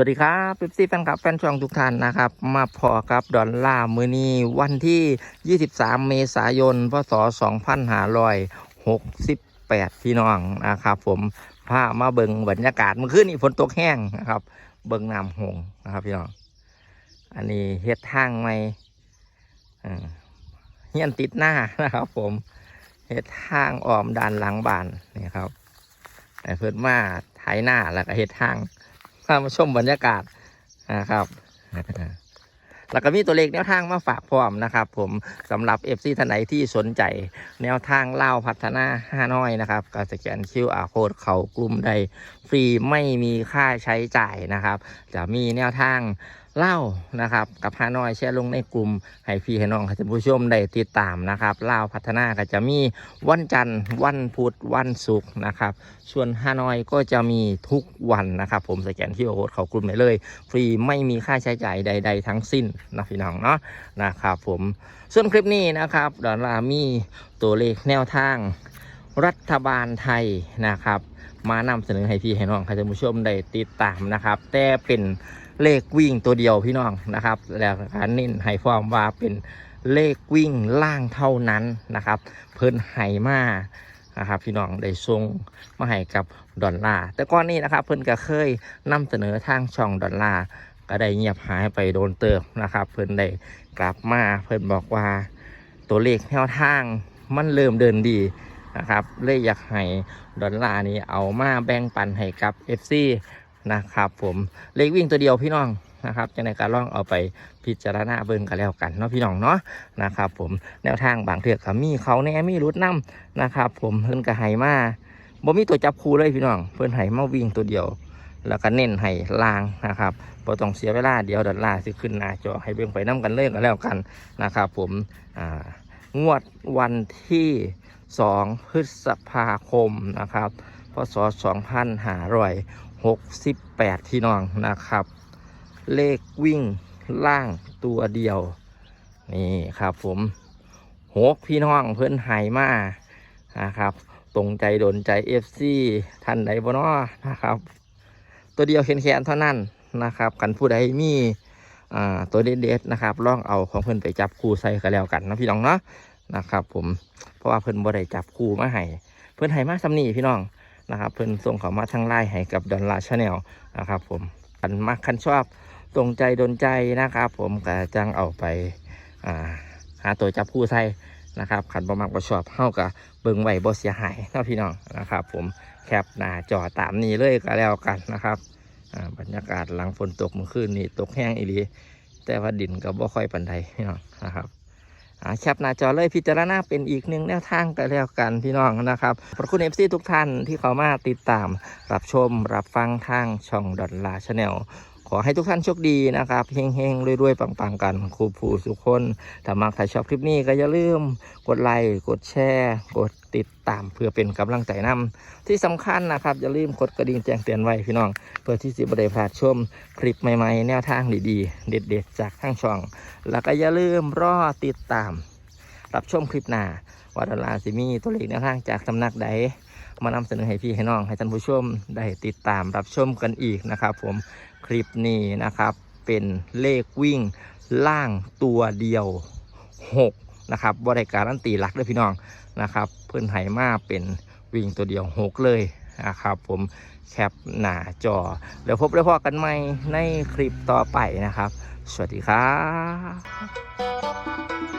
วัสดีครับเป๊ปซี่แฟนคลับแฟนช่องทุกท่านนะครับ มาพอกับดอลลาร์มือนี้วันที่ 23 เมษายน พศ 2568 พี่น้องนะครับ ผมพามาเบิงบรรยากาศเมื่อคืนนี้ฝนตกแห้งนะครับ เบิงน้ำหงนะครับพี่น้อง อันนี้เฮ็ดทางไม่เฮียนติดหน้านะครับ ผมเฮ็ดทางอ้อมด้านหลังบ้านนี่ครับแต่เพิ่นมาไถหน้าแล้วก็เฮ็ดทาง พามาชมบรรยากาศนะครับแล้วก็มีตัวเลขแนวทางมาฝากพร้อมนะครับ ผมสำหรับเอฟซีท่านไหนที่สนใจ แนวทางเล่าพัฒนาห้าน้อยนะครับก็สแกนคิวอาโค้ดเขากลุ่มใด ฟรีไม่มีค่าใช้จ่ายนะครับ จะมีแนวทาง เล่านะครับ กับฮานอยแชร์ลงในกลุ่มให้พี่ให้น้องท่านผู้ชมได้ติดตามนะครับเล่าพัฒนาก็จะมีวันจันทร์วันพุธวันศุกร์นะครับ ส่วนฮานอยก็จะมีทุกวันนะครับ ผมสแกนที่โค้ดเขากลุ่มได้เลย ฟรีไม่มีค่าใช้จ่ายใด ๆ ทั้งสิ้นนะพี่น้องเนาะนะครับ ผมส่วนคลิปนี้นะครับดอลลามีตัวเลขแนวทาง รัฐบาลไทยนะครับ มานำเสนอให้พี่ให้น้องให้ท่านผู้ชมได้ติดตามนะครับ แต่เป็นเลขวิ่งตัวเดียวพี่น้องนะครับ แล้วการเน้นให้ฟอร์มว่าเป็นเลขวิ่งล่างเท่านั้นนะครับ เพิ่นไห้มานะครับพี่น้องได้ทรงมาให้กับดอลลาร์แต่ก่อนนี้นะครับเพิ่นก็เคยนำเสนอทางช่องดอลลาร์ก็ได้เงียบหายไปโดนเติมนะครับ เพิ่นได้กลับมาเพิ่นบอกว่าตัวเลขแนวทางมันเริ่มเดินดี นะครับ เลยอยากให้ดอลลาร์นี้เอามาแบ่งปันให้กับ FC นะครับผมเลขวิ่งตัวเดียวพี่น้องนะครับจะในการล่องเอาไปพิจารณาเบิ่งกันแล้วกันเนาะพี่น้องเนาะนะครับผมแนวทางบางเถือกกับมีเขาแน่มีรุดน้ำนะครับผมเพิ่นก็ให้มาบ่มีตัวจับคู่เลยพี่น้อง เพิ่นให้มาวิ่งตัวเดียว แล้วก็เน้นให้ลางนะครับบ่ต้องเสียเวลาเดียวดอลลาร์สิขึ้นหน้าจอให้เบิ่งไปน้กันเลยกันแล้วกันนะครับผมอ่างวดวันที่ 2 พฤษภาคมนะครับพศ2568ที่น้องนะครับ เลขวิ่งล่างตัวเดียว นี่ครับผมหกพี่น้องเพื่อนไหมานะครับ ตรงใจโดนใจเอฟซีท่านใดบ่นอนะครับ ตัวเดียวแขนๆเท่านั้นนะครับกันผู้ใดมีตัวเด็ดๆนะครับลองเอาของเพื่อนไปจับคู่ใส่กันแล้วกันนะพี่น้องเนาะนะครับผม เพราะว่าเพื่อนบ่ได้จับคู่มาให้เพื่อนให้มาสำนีพี่น้องนะครับ เพื่อนส่งเขามาทางไลน์ให้กับดอนลาชาแนลนะครับ ผมกันมักคันชอบตรงใจโดนใจนะครับ ผมก็จังเอาไปาหาตัวจับคู่ใส่นะครับขันประมักประชอบเข้ากับเบิงไว้บ่เสียหายเนาะพี่น้องนะครับ ผมแคปหน้าจอตามนี้เลยก็แล้วกันนะครับบรรยากาศหลังฝนตกเมื่อคืนนี้ตกแห้งอีหลีแต่ว่าดินก็บ่ค่อยปันใดพี่น้องนะครับ แคปหน้าจอเลยพิจารณาเป็นอีกหนึ่งแนวทางก็แล้วกันพี่น้องนะครับขอบคุณเอฟซีทุกท่านที่เขามาติดตาม รับชมรับฟังทางช่องดอลลาชาแนล ขอให้ทุกท่านโชคดีนะครับเฮงๆรวยๆปังๆกันครูผู้สุขคนถ้ามักถ้าชอบคลิปนี้ก็อย่าลืมกดไลค์กดแชร์กดติดตามเพื่อเป็นกำลังใจนำที่สำคัญนะครับ อย่าลืมกดกระดิ่งแจ้งเตือนไว้พี่น้อง เพื่อที่จะบได้พลาดชมคลิปใหม่ๆ แนวทางดีๆ เด็ดๆ จากทางช่อง แล้วก็อย่าลืมรอติดตาม รับชมคลิปหน้าว่าดลาร์สิมีตัวเลขแนวทางจากสำนักใด มานำเสนอให้พี่ให้น้อง ให้ท่านผู้ชมได้ติดตามรับชมกันอีกนะครับ ผมคลิปนี้นะครับ เป็นเลขวิ่งล่างตัวเดียว 6 นะครับบริการันตีหลักด้วยพี่น้องนะครับ เพื่อนไหมาเป็นวิ่งตัวเดียว 6 เลยนะครับผมแคปหน้าจอแล้วพบแล้วพอกันใหม่ในคลิปต่อไปนะครับ สวัสดีครับ